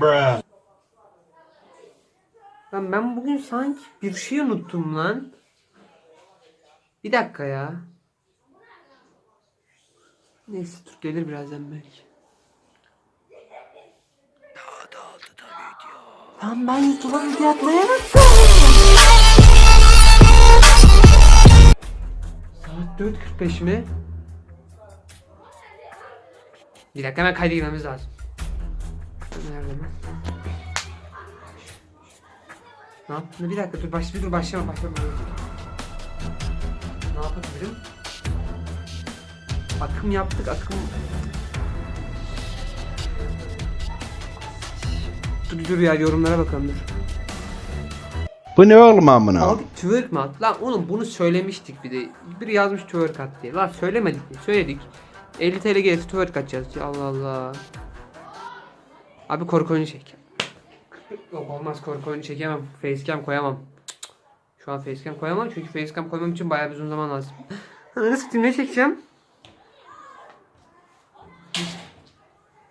Bruh. Lan ben bugün sanki bir şey unuttum lan. Bir dakika ya. Neyse dur gelir birazdan belki. Lan ben YouTube'a video atmaya. Saat 4.45 mi? Bir dakika hemen kayda girmemiz lazım. Nerede lan? Ne yaptın? Bir dakika dur baş bir dur başlama başlama. Ne yapabilirim? Akım yaptık akım. Dur dur ya yorumlara bakalım dur. Bu ne oğlum amına? Abi twerk mi at? Lan oğlum bunu söylemiştik bir de. Biri yazmış twerk at diye. Lan söylemedik mi? Söyledik. 50 TL gelirse twerk atacağız. Ya Allah Allah. Abi korku oyunu çek. Yok olmaz korku oyunu çekemem. Facecam koyamam. Şu an facecam koyamam çünkü facecam koymam için bayağı bir uzun zaman lazım. Nasıl ne çekeceğim?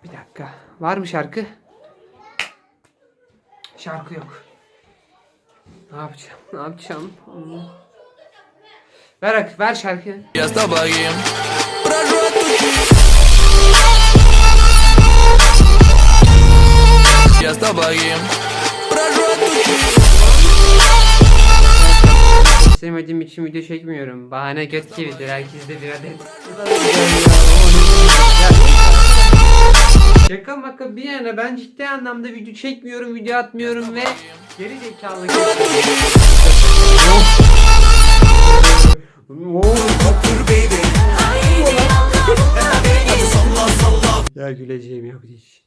Bir dakika. Var mı şarkı? Şarkı yok. Ne yapacağım? Ne yapacağım? Ver ver şarkıyı. Брожу от tучи İstemediğim için video çekmiyorum. Bahane göt gibidir. Herkes de bir adet. Şaka maka bir yana ben ciddi anlamda video çekmiyorum, video atmıyorum ve geri zekalı Ya güleceğim yok hiç.